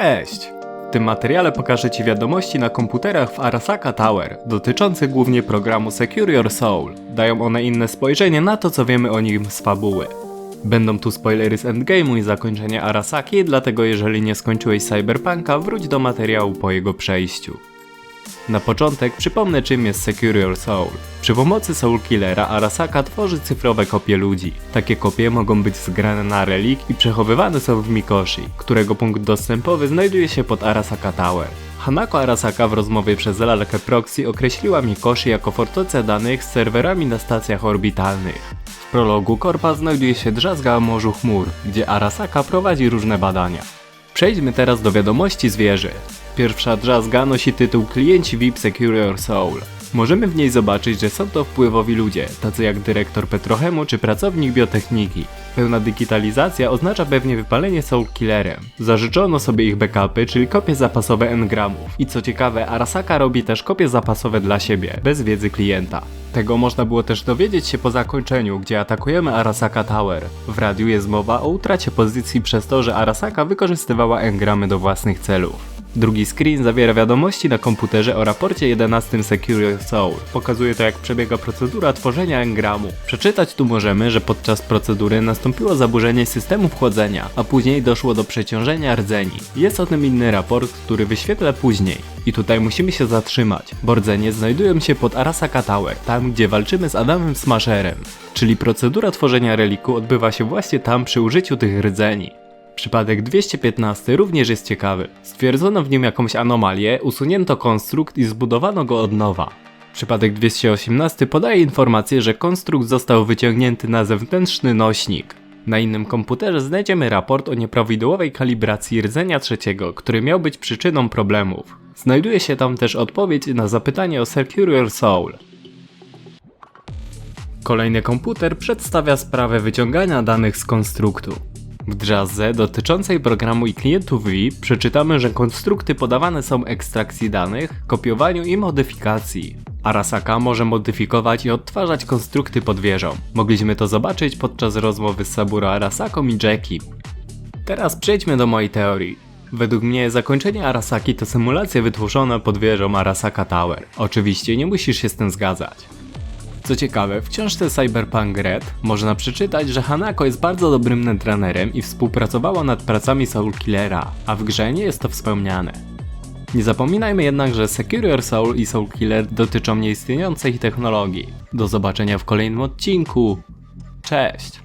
Cześć! W tym materiale pokażę Ci wiadomości na komputerach w Arasaka Tower, dotyczące głównie programu Secure Your Soul. Dają one inne spojrzenie na to, co wiemy o nim z fabuły. Będą tu spoilery z endgame'u i zakończenia Arasaki, dlatego jeżeli nie skończyłeś Cyberpunka, wróć do materiału po jego przejściu. Na początek przypomnę czym jest Secure Your Soul. Przy pomocy Soul Killera Arasaka tworzy cyfrowe kopie ludzi. Takie kopie mogą być zgrane na relik i przechowywane są w Mikoshi, którego punkt dostępowy znajduje się pod Arasaka Tower. Hanako Arasaka w rozmowie przez lalkę proxy określiła Mikoshi jako fortecę danych z serwerami na stacjach orbitalnych. W prologu korpa znajduje się drzazga o morzu chmur, gdzie Arasaka prowadzi różne badania. Przejdźmy teraz do wiadomości z wieży. Pierwsza drzazga nosi tytuł Klienci VIP Secure Your Soul. Możemy w niej zobaczyć, że są to wpływowi ludzie, tacy jak dyrektor Petrochemu czy pracownik biotechniki. Pełna digitalizacja oznacza pewnie wypalenie Soul Killerem. Zażyczono sobie ich backupy, czyli kopie zapasowe engramów. I co ciekawe, Arasaka robi też kopie zapasowe dla siebie, bez wiedzy klienta. Tego można było też dowiedzieć się po zakończeniu, gdzie atakujemy Arasaka Tower. W radiu jest mowa o utracie pozycji przez to, że Arasaka wykorzystywała engramy do własnych celów. Drugi screen zawiera wiadomości na komputerze o raporcie 11 Secure Soul. Pokazuje to jak przebiega procedura tworzenia engramu. Przeczytać tu możemy, że podczas procedury nastąpiło zaburzenie systemu wchłodzenia, a później doszło do przeciążenia rdzeni. Jest o tym inny raport, który wyświetlę później. I tutaj musimy się zatrzymać, bo rdzenie znajdują się pod Arasaka Tower, tam gdzie walczymy z Adamem Smasherem. Czyli procedura tworzenia reliku odbywa się właśnie tam przy użyciu tych rdzeni. Przypadek 215 również jest ciekawy. Stwierdzono w nim jakąś anomalię, usunięto konstrukt i zbudowano go od nowa. Przypadek 218 podaje informację, że konstrukt został wyciągnięty na zewnętrzny nośnik. Na innym komputerze znajdziemy raport o nieprawidłowej kalibracji rdzenia trzeciego, który miał być przyczyną problemów. Znajduje się tam też odpowiedź na zapytanie o Secure Soul. Kolejny komputer przedstawia sprawę wyciągania danych z konstruktu. W drzazze dotyczącej programu i klientów VIP przeczytamy, że konstrukty podawane są ekstrakcji danych, kopiowaniu i modyfikacji. Arasaka może modyfikować i odtwarzać konstrukty pod wieżą. Mogliśmy to zobaczyć podczas rozmowy z Saburo Arasaką i Jackie. Teraz przejdźmy do mojej teorii. Według mnie zakończenie Arasaki to symulacja wytworzona pod wieżą Arasaka Tower. Oczywiście nie musisz się z tym zgadzać. Co ciekawe, w książce Cyberpunk Red można przeczytać, że Hanako jest bardzo dobrym netrunnerem i współpracowała nad pracami Soul Killera, a w grze nie jest to wspomniane. Nie zapominajmy jednak, że Secure Soul i Soul Killer dotyczą nieistniejącej technologii. Do zobaczenia w kolejnym odcinku. Cześć!